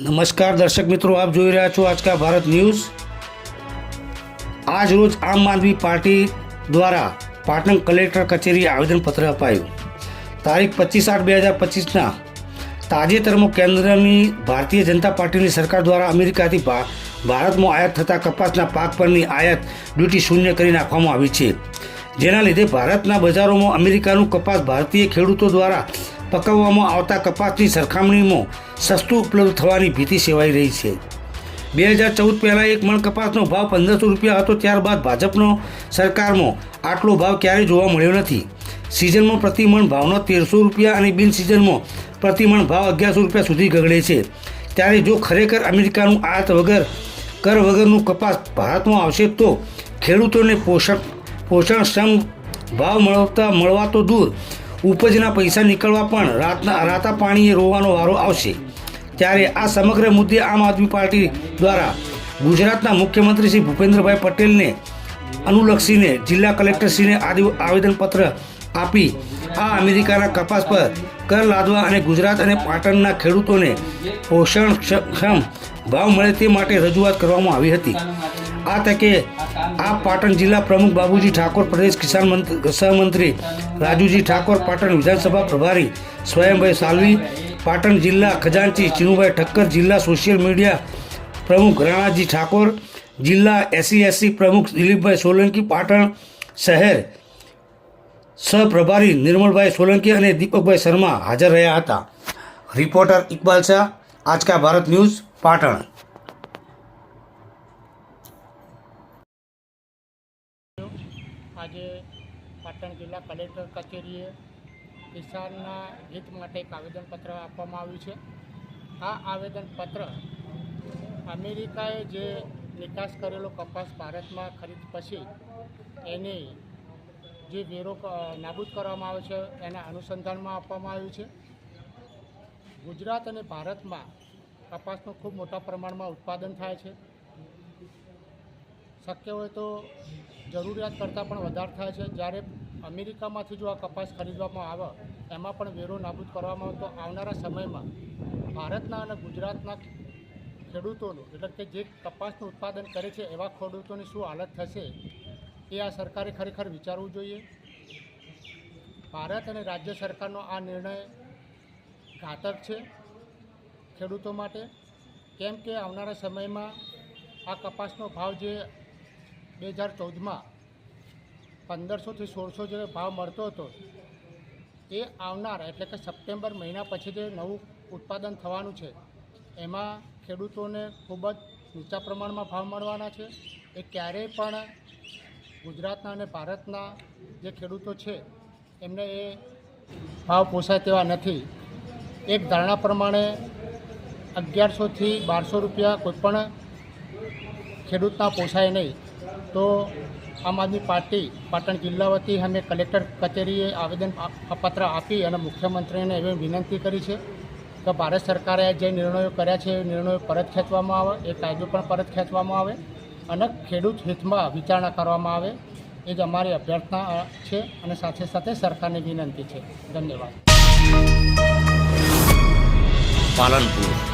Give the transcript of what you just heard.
નમસ્કાર દર્શક મિત્રો, આપ જોઈ રહ્યા છો આજકા ભારત ન્યૂઝ. આજ રોજ આમ આદમી પાર્ટી દ્વારા પાટણ કલેક્ટર કચેરીએ આવેદનપત્ર અપાયું. તારીખ પચીસ આઠ બે હજાર પચીસના તાજેતરમાં કેન્દ્રની ભારતીય જનતા પાર્ટીની સરકાર દ્વારા અમેરિકાથી ભારતમાં આયાત થતા કપાસના પાક પરની આયાત ડ્યુટી શૂન્ય કરી નાખવામાં આવી છે. જેના લીધે ભારતના બજારોમાં અમેરિકાનું કપાસ ભારતીય ખેડૂતો દ્વારા પકવવામાં આવતા કપાસની સરખામણીમાં સસ્તું ઉપલબ્ધ થવાની ભીતિ સેવાઈ રહી છે. બે હજાર ચૌદ પહેલાં એક મણ કપાસનો ભાવ પંદરસો રૂપિયા હતો, ત્યારબાદ ભાજપનો સરકારમાં આટલો ભાવ ક્યારેય જોવા મળ્યો નથી. સિઝનમાં પ્રતિ મણ ભાવનો તેરસો રૂપિયા અને બિન સિઝનમાં પ્રતિ મણ ભાવ અગિયારસો રૂપિયા સુધી ગગડે છે. ત્યારે જો ખરેખર અમેરિકાનું આયાત વગર, કર વગરનું કપાસ ભારતમાં આવશે તો ખેડૂતોને પોષણ પોષણક્ષમ ભાવ મળતા મળવા તો દૂર ઉપજના પૈસા નીકળવા પણ રાતના રાતા પાણીએ રોવાનો વારો આવશે. ત્યારે આ સમગ્ર મુદ્દે આમ આદમી પાર્ટી દ્વારા ગુજરાતના મુખ્યમંત્રી શ્રી ભૂપેન્દ્રભાઈ પટેલને અનુલક્ષીને જિલ્લા કલેક્ટરશ્રીને આદિ- આવેદનપત્ર આપી આ અમેરિકાના કપાસ પર કર લાદવા અને ગુજરાત અને પાટણના ખેડૂતોને પોષણક્ષમ ભાવ મળે તે માટે રજૂઆત કરવામાં આવી હતી. આ તકે આ પાટણ જિલ્લા પ્રમુખ બાબુજી ઠાકોર, પ્રદેશ કિસાન મંત્રી સહમંત્રી રાજુજી ઠાકોર, પાટણ વિધાનસભા પ્રભારી સ્વયંભાઈ સાલવી, પાટણ જિલ્લા ખજાનચી ચિનુભાઈ ઠક્કર, જિલ્લા સોશિયલ મીડિયા પ્રમુખ રાણાજી ઠાકોર, જિલ્લા એસસી એસસી પ્રમુખ દિલીપભાઈ સોલંકી, પાટણ શહેર સહપ્રભારી નિર્મલભાઈ સોલંકી અને દીપકભાઈ શર્મા હાજર રહ્યા હતા. Reporter Iqbal Shah Aaj Ka Bharat news, Patan. આજે પાટણ જિલ્લા કલેક્ટર કચેરીએ કિસાનના હિત માટે એક આવેદનપત્ર આપવામાં આવ્યું છે. આ આવેદનપત્ર અમેરિકાએ જે નિકાસ કરેલો કપાસ ભારતમાં ખરીદ પછી એની જે વેરો નાબૂદ કરવામાં આવે છે, એના અનુસંધાનમાં આપવામાં આવ્યું છે. ગુજરાત અને ભારતમાં કપાસનું ખૂબ મોટા પ્રમાણમાં ઉત્પાદન થાય છે. શક્ય હોય તો જરૂરિયાત કરતાં પણ વધારે થાય છે. જ્યારે અમેરિકામાંથી જો આ કપાસ ખરીદવામાં આવે, એમાં પણ વેરો નાબૂદ કરવામાં આવે, તો આવનારા સમયમાં ભારતના અને ગુજરાતના ખેડૂતોનું, એટલે કે જે કપાસનું ઉત્પાદન કરે છે, એવા ખેડૂતોની શું હાલત થશે, એ આ સરકારે ખરેખર વિચારવું જોઈએ. ભારત અને રાજ્ય સરકારનો આ નિર્ણય ઘાતક છે ખેડૂતો માટે. કેમ કે આવનારા સમયમાં આ કપાસનો ભાવ જે બે હજાર ચૌદમાં પંદરસોથી સોળસો જે ભાવ મળતો હતો. એ આવનાર એટલે કે સપ્ટેમ્બર મહિના પછી જે નવું ઉત્પાદન થવાનું છે. એમાં ખેડૂતોને ખૂબ જ નીચા પ્રમાણમાં ભાવ મળવાના છે. એ ક્યારેય પણ ગુજરાતના અને ભારતના જે ખેડૂતો છે, એમને એ ભાવ પોસાય તેવા નથી. એક ધારણા પ્રમાણે અગિયારસોથી બારસો રૂપિયા કોઈપણ ખેડૂતના પોસાય નહીં. તો આમ આદમી પાર્ટી પાટણ જિલ્લા વતી અમે કલેક્ટર કચેરીએ આવેદન પત્ર આપી અને મુખ્યમંત્રીને એવી વિનંતી કરી છે કે ભારત સરકારે જે નિર્ણયો કર્યા છે એ નિર્ણયો પરત ખેંચવામાં આવે, એ કાયદો પણ પરત ખેંચવામાં આવે અને ખેડૂત હિતમાં વિચારણા કરવામાં આવે. એ જ અમારી અભ્યર્થના છે અને સાથે સાથે સરકારની વિનંતી છે. ધન્યવાદ. પાલનપુર.